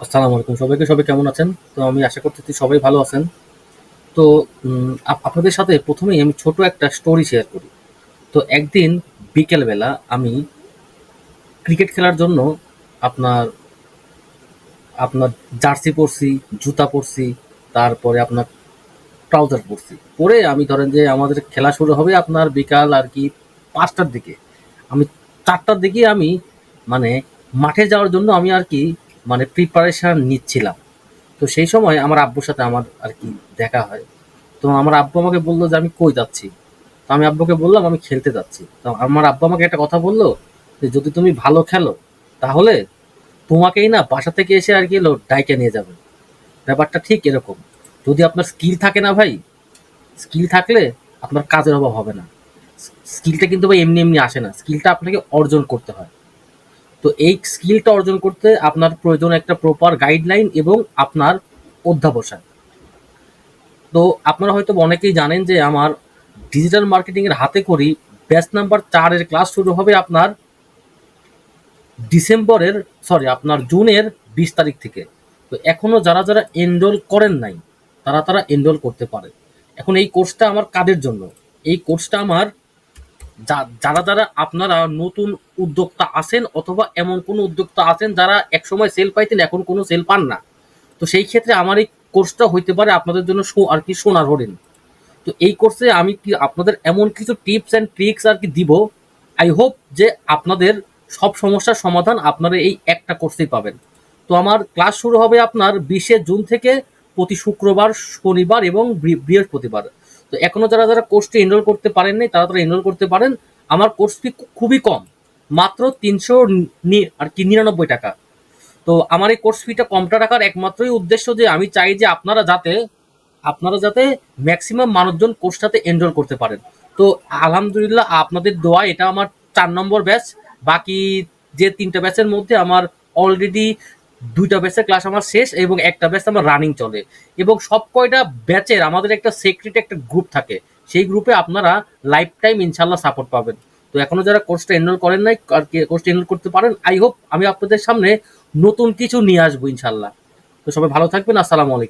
আসসালামু আলাইকুম সবাইকে, সবাই কেমন আছেন? তো আমি আশা করতেছি সবাই ভালো আছেন। তো আপ- আপনাদের সাথে প্রথমেই আমি ছোট একটা স্টোরি শেয়ার করি। তো একদিন বিকেলবেলা আমি ক্রিকেট খেলার জন্য আপনার আপনার জার্সি পরছি, জুতা পরছি, তারপরে আপনার ট্রাউজার পরছি। পরে আমি ধরেন যে আমাদের খেলা শুরু হবে আপনার বিকাল আর কি পাঁচটার দিকে। আমি চারটার দিকে আমি মানে মাঠে যাওয়ার জন্য আমি আর কি মানে প্রিপারেশন নিচ্ছিলাম। তো সেই সময় আমার আব্বুর সাথে আমার আর কি দেখা হয়। তো আমার আব্বু আমাকে বলল যে, আমি কই যাচ্ছি? তো আমি আব্বুকে বললাম, আমি খেলতে যাচ্ছি। তো আমার আব্বু আমাকে একটা কথা বলল যে, যদি তুমি ভালো খেলো, তাহলে তোমাকেই না বাসা থেকে এসে আর কি লো- ডাইকে নিয়ে যাবে। ব্যাপারটা ঠিক এরকম। যদি আপনার স্কিল থাকে না ভাই স্কিল থাকলে আপনার কাজের অভাব হবে না। স্কিলটা কিন্তু ভাই এমনি এমনি আসে না। স্কিলটা আপনাকে অর্জন করতে হয়। তো এই স্কিলটা অর্জন করতে আপনার প্রয়োজন একটা প্রপার গাইডলাইন এবং আপনার অধ্যাবসায় তো আপনারা হয়তো অনেকেই জানেন যে আমার ডিজিটাল মার্কেটিং এর হাতে করি ব্যাচ নাম্বার চারের ক্লাস শুরু হবে আপনার ডিসেম্বরের সরি আপনার জুনের বিশ তারিখ থেকে। তো এখনও যারা যারা এনরোল করেন নাই, তারা তারা এনরোল করতে পারে। এখন এই কোর্সটা আমার কাদের জন্য? এই কোর্সটা আমার যারা যারা আপনারা নতুন উদ্যোক্তা আছেন অথবা এমন কোনো উদ্যোক্তা আছেন যারা একসময় সেল পাইতেন, এখন কোনো সেল পান না। তো সেই ক্ষেত্রে আমার এই কোর্সটা হইতে পারে আপনাদের জন্য আর কি সোনার হরিণ। তো এই কোর্সে আমি কি আপনাদের এমন কিছু টিপস অ্যান্ড ট্রিক্স আর কি দিব? আই হোপ যে আপনাদের সব সমস্যার সমাধান আপনারা এই একটা কোর্সেই পাবেন। তো আমার ক্লাস শুরু হবে আপনার বিশে জুন থেকে প্রতি শুক্রবার, শনিবার এবং বৃহস্পতিবার। তো এখনও যারা যারা কোর্সটি এনরোল করতে পারেন নাই, তারা তারা এনরোল করতে পারেন। আমার কোর্স ফি খুবই কম। মাত্র তিনশো আর কি, নিরানব্বই টাকা। তো আমার এই কোর্স ফিটা কমটা রাখার একমাত্রই উদ্দেশ্য যে, আমি চাই যে আপনারা যাতে আপনারা যাতে ম্যাক্সিমাম মানুষজন কোর্সটাতে এনরোল করতে পারেন। তো আলহামদুলিল্লাহ আপনাদের দোয়া, এটা আমার চার নম্বর ব্যাচ বাকি যে তিনটা ব্যাচের মধ্যে আমার অলরেডি দুইটা ব্যাচের ক্লাস আমার শেষ এবং একটা ব্যাচ আমার রানিং চলে। এবং সব কয়টা ব্যাচের আমাদের একটা সেক্রেট একটা গ্রুপ থাকে। সেই গ্রুপে আপনারা লাইফ টাইম ইনশাল্লাহ সাপোর্ট পাবেন। তো এখনও যারা কোর্সটা এনরোল করেন নাই কোর্সটা এনরোল করতে পারেন আই হোপ আমি আপনাদের সামনে নতুন কিছু নিয়ে আসব ইনশাল্লাহ তো সবাই ভালো থাকবেন, আসসালামু আলাইকুম।